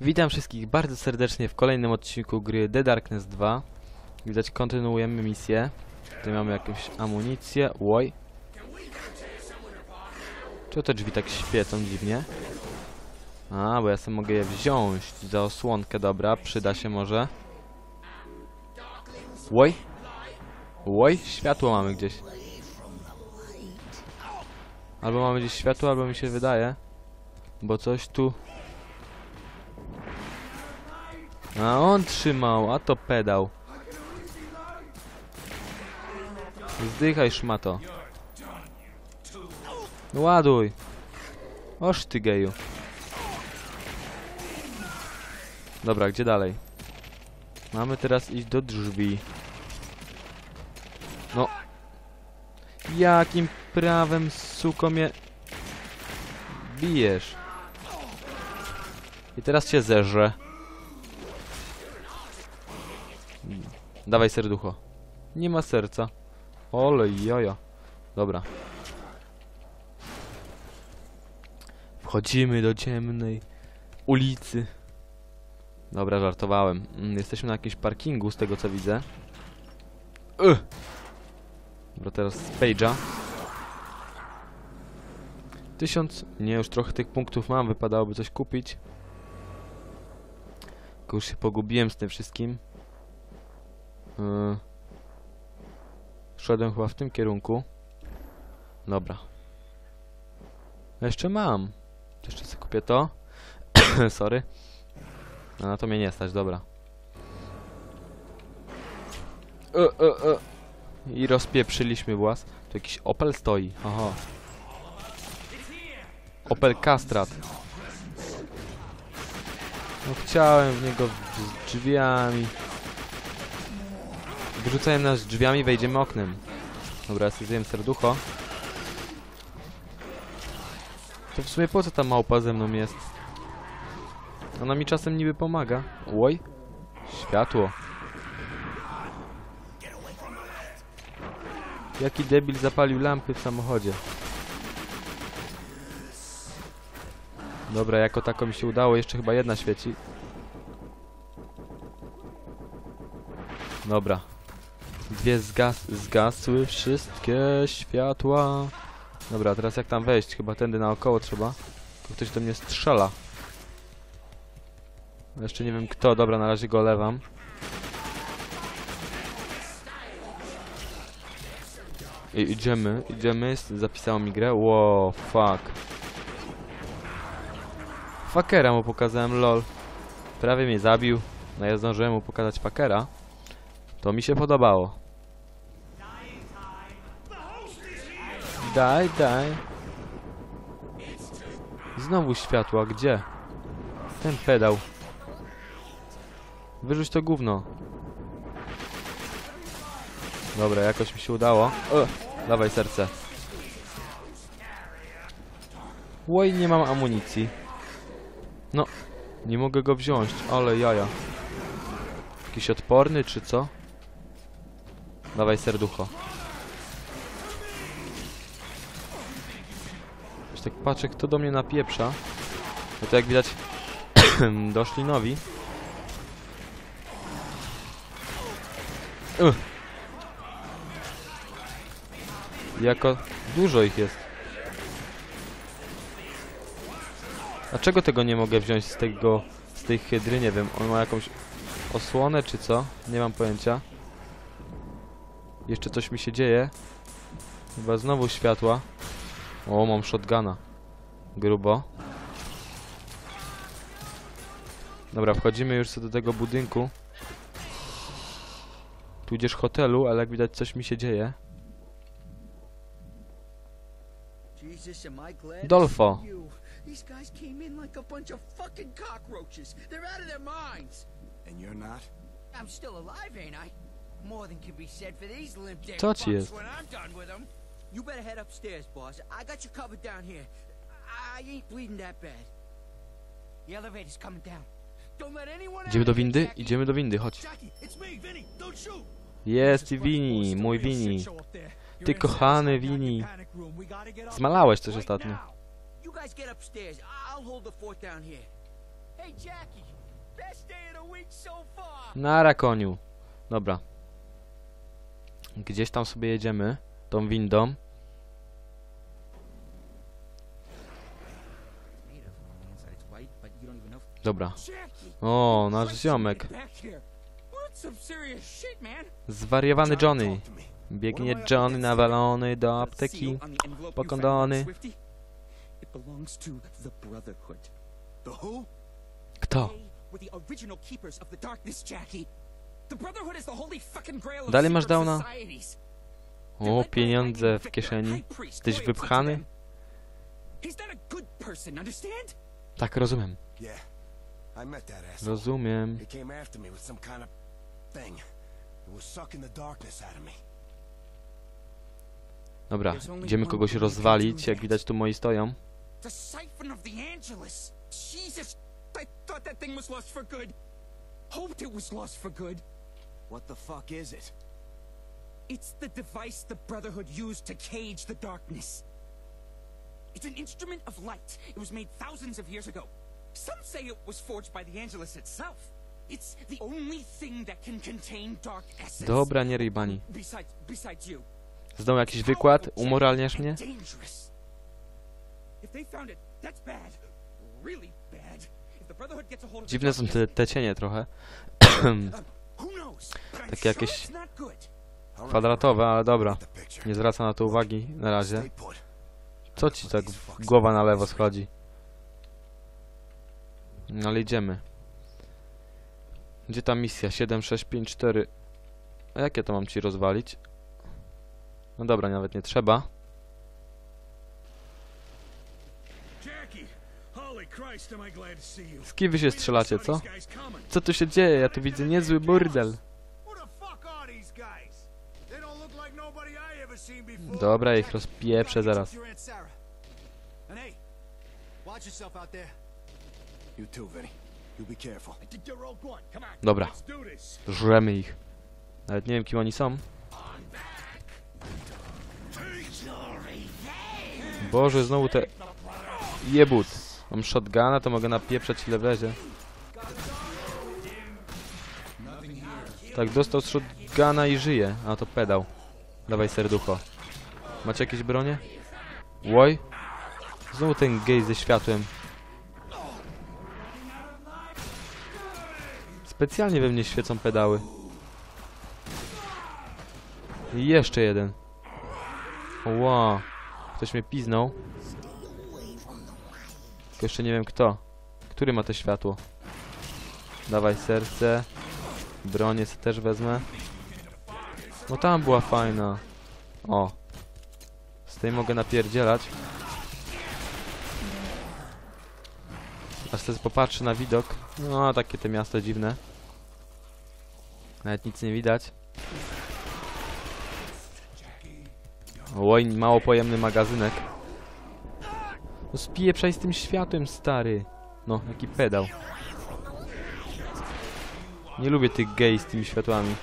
Witam wszystkich bardzo serdecznie w kolejnym odcinku gry The Darkness 2. Widać, kontynuujemy misję. Tutaj mamy jakąś amunicję. Łoj. Czemu te drzwi tak świecą dziwnie? A, bo ja sobie mogę je wziąć za osłonkę, dobra, przyda się może. Łoj. Łoj, światło mamy gdzieś. Albo mamy gdzieś światło, albo mi się wydaje. Bo coś tu... A on trzymał, a to pedał. Zdychaj szmato. No Ładuj. Oż ty geju. Dobra, gdzie dalej? Mamy teraz iść do drzwi. No. Jakim prawem, suko, mnie bijesz? I teraz cię zeżrę. Dawaj serducho. Nie ma serca. Ole jojo. Dobra. Wchodzimy do ciemnej ulicy. Dobra, żartowałem. Mm, Jesteśmy na jakimś parkingu, z tego co widzę. Ugh. Dobra, teraz z Page'a. Tysiąc... Nie, już trochę tych punktów mam, wypadałoby coś kupić. Tylko już się pogubiłem z tym wszystkim. Yy. Szedłem chyba w tym kierunku. Dobra. Jeszcze mam. Jeszcze sobie kupię to. Sorry. A na to mnie nie stać, dobra. E, e, e. I rozpieprzyliśmy włas. Tu jakiś Opel stoi. Aha. Opel Kastrat. No chciałem w niego drzwiami. Wyrzucają nas drzwiami, wejdziemy oknem. Dobra, zjem serducho. To w sumie po co ta małpa ze mną jest? Ona mi czasem niby pomaga. Oj. Światło. Jaki debil zapalił lampy w samochodzie. Dobra, jako tako mi się udało. Jeszcze chyba jedna świeci. Dobra. Dwie zgas zgasły wszystkie światła. Dobra, teraz jak tam wejść? Chyba tędy naokoło trzeba. Tylko ktoś do mnie strzela. Jeszcze nie wiem kto. Dobra, na razie go lewam. I idziemy, idziemy. Zapisało mi grę. Wow, fuck. Fuckera mu pokazałem, lol. Prawie mnie zabił. No ja zdążyłem mu pokazać fuckera. To mi się podobało. Daj, daj. Znowu światła, gdzie? Ten pedał. Wyrzuć to gówno. Dobra, jakoś mi się udało. O, dawaj serce. Oj, nie mam amunicji. No, nie mogę go wziąć, ale jaja. Jakiś odporny, czy co? Dawaj serducho. Już tak patrzę, kto do mnie napieprza. No to jak widać, doszli nowi. Uch. Jako dużo ich jest. Dlaczego tego nie mogę wziąć z tego, z tej hydry? Nie wiem, on ma jakąś osłonę czy co? Nie mam pojęcia. Jeszcze coś mi się dzieje. Chyba znowu światła. O, mam shotguna. Grubo. Dobra, wchodzimy już co do tego budynku. Tudzież hotelu, ale jak widać coś mi się dzieje. Dolfo. These guys came in like a bunch of fucking cockroaches. They're out of their minds. And you're not? I'm still alive, ain't I? Co ci jest? You better head upstairs, boss. I got you covered down here. I ain't bleeding that bad. The elevator's coming down. Don't let anyone Idziemy do windy? Idziemy do windy, chodź. Jest i Wini, mój Wini. Ty kochany Wini. Zmalałeś coś ostatnio. Nara koniu. Dobra. Gdzieś tam sobie jedziemy. Tą windą. Dobra. O, nasz ziomek. Zwariowany Johnny. Biegnie Johnny nawalony do apteki. seal on the envelope po you found, kondony. Swifty, It belongs to the Brotherhood. The who? Kto? Dalej masz downa? O, pieniądze w kieszeni. Jesteś wypchany? Tak, rozumiem. Rozumiem. Dobra, idziemy kogoś rozwalić. Jak widać tu moi stoją. Jesus, I thought that thing was lost for good. Hoped it was lost for good. What the fuck is it? It's the device the Brotherhood used to cage the darkness. It's an instrument of light. It was made thousands of years ago. Some say it was forged by the Angelus itself. It's the only thing that can contain dark essence. Dobra, nie ryj bani. Besides, besides you. Znowu jakiś wykład? Umoralniasz mnie? Dziwne są te, te cienie trochę. Takie jakieś kwadratowe, ale dobra. Nie zwracam na to uwagi na razie. Co ci tak głowa na lewo schodzi? No ale idziemy. Gdzie ta misja? 7654. A jakie to mam ci rozwalić? No dobra, nawet nie trzeba. Z kim wy się strzelacie, co? Co tu się dzieje? Ja tu widzę niezły burdel. Dobra, ich rozpieprzę zaraz. Dobra, żremy ich. Nawet nie wiem kim oni są. Boże, znowu te... Jebut. Mam shotguna, to mogę napieprzać ile wlezie. Tak, dostał shotguna i żyje. A to pedał. Dawaj serducho. Macie jakieś bronie? Łoj? Znowu ten gej ze światłem. Specjalnie we mnie świecą pedały. I jeszcze jeden. Ła. Ktoś mnie piznął. Tylko jeszcze nie wiem kto. Który ma to światło? Dawaj serce. Bronię też wezmę. No tam była fajna. O. Z tej mogę napierdzielać. Aż teraz popatrzy na widok. No, takie te miasto dziwne. Nawet nic nie widać. Oj, mało pojemny magazynek. No spieprzaj z tym światłem, stary. No, jaki pedał. Nie lubię tych gej z tymi światłami.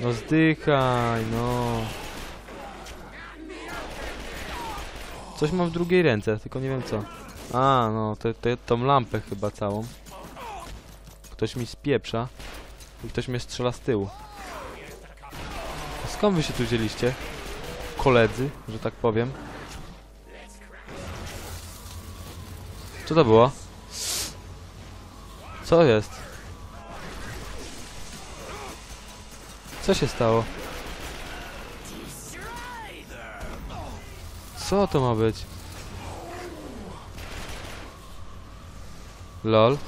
No zdychaj, no. Coś mam w drugiej ręce, tylko nie wiem co. A, no, te, te, tą lampę chyba całą. Ktoś mi spieprza. I ktoś mnie strzela z tyłu. Skąd wy się tu wzięliście? Koledzy, że tak powiem. Co to było? Co jest? Co się stało? Co to ma być? LOL.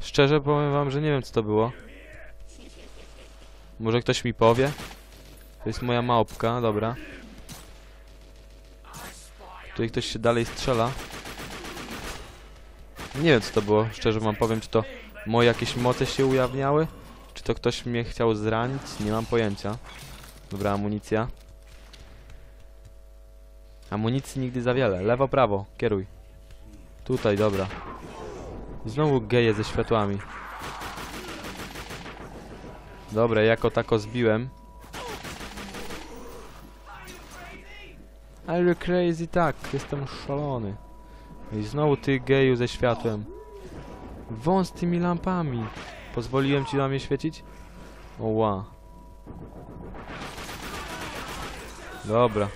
Szczerze powiem wam, że nie wiem co to było. Może ktoś mi powie? To jest moja małpka, dobra. Tutaj ktoś się dalej strzela. Nie wiem co to było, szczerze wam powiem, czy to moje jakieś moce się ujawniały? Czy to ktoś mnie chciał zranić? Nie mam pojęcia. Dobra, amunicja. Amunicji nigdy za wiele. Lewo, prawo, kieruj. Tutaj, dobra. Znowu geje ze światłami. Dobra, jako tako zbiłem. Ale crazy tak, jestem szalony. I znowu ty geju ze światłem. Wąs tymi lampami. Pozwoliłem ci na mnie świecić? Oła. Dobra.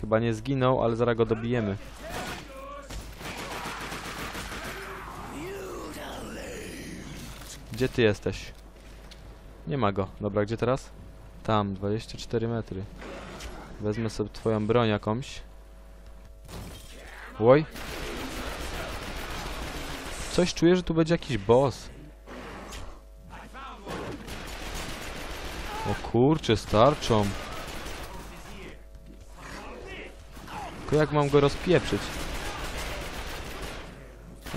Chyba nie zginął, ale zaraz go dobijemy. Gdzie ty jesteś? Nie ma go. Dobra, gdzie teraz? Tam, 24 metry. Wezmę sobie twoją broń jakąś. Oj. Coś czuję, że tu będzie jakiś boss. O kurczę, starczą. Tylko jak mam go rozpieprzyć?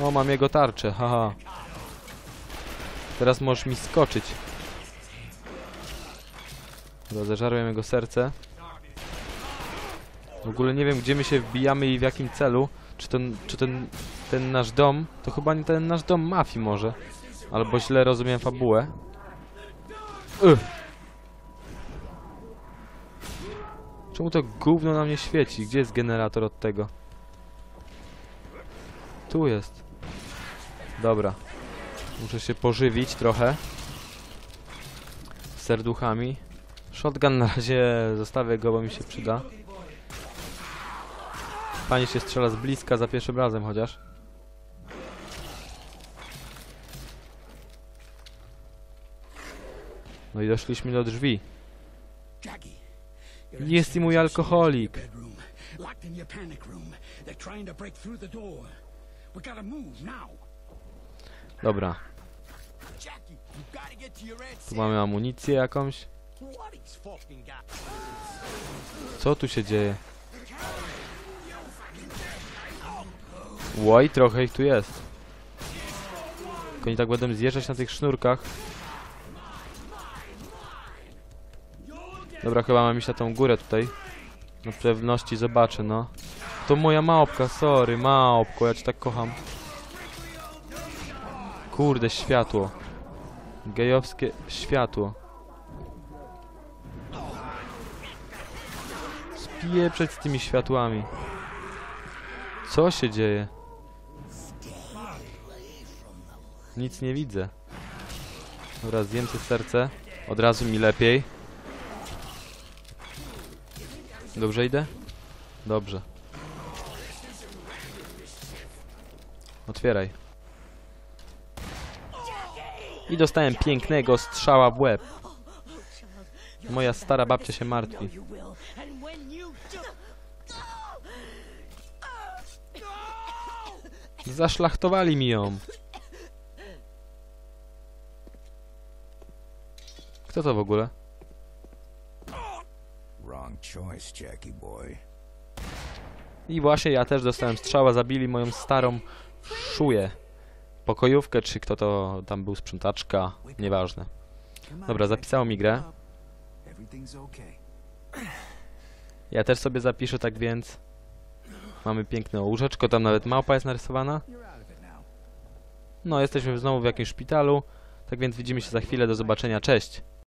O, mam jego tarczę, haha. Teraz możesz mi skoczyć. Dobra, zeżarłem jego serce. W ogóle nie wiem, gdzie my się wbijamy i w jakim celu. Czy ten, czy ten, ten nasz dom, to chyba nie ten nasz dom mafii może. Albo źle rozumiem fabułę. Czemu to gówno na mnie świeci? Gdzie jest generator od tego? Tu jest. Dobra. Muszę się pożywić trochę. Serduchami. Shotgun na razie zostawię go, bo mi się przyda. Pani się strzela z bliska za pierwszym razem chociaż. No i doszliśmy do drzwi. Jest i mój alkoholik. Dobra, tu mamy amunicję jakąś. Co tu się dzieje? Łoj, trochę ich tu jest. Tylko oni tak będą zjeżdżać na tych sznurkach. Dobra, chyba mam iść na tą górę tutaj. Na pewności zobaczę, no. To moja małpka, sorry, małpko, ja cię tak kocham. Kurde, światło. Gejowskie światło. Spieprzeć z tymi światłami. Co się dzieje? Nic nie widzę. Dobra, zjem serce. Od razu mi lepiej. Dobrze idę? Dobrze. Otwieraj. I dostałem pięknego strzała w łeb. Moja stara babcia się martwi. Zaszlachtowali mi ją. Kto to w ogóle? I właśnie ja też dostałem strzała, zabili moją starą szuję. Pokojówkę, czy kto to tam był sprzątaczka, nieważne. Dobra, zapisało mi grę. Up. Everything's okay. Ja też sobie zapiszę, tak więc. Mamy piękne łóżeczko, tam nawet małpa jest narysowana. No, jesteśmy znowu w jakimś szpitalu. Tak więc widzimy się za chwilę, do zobaczenia, cześć!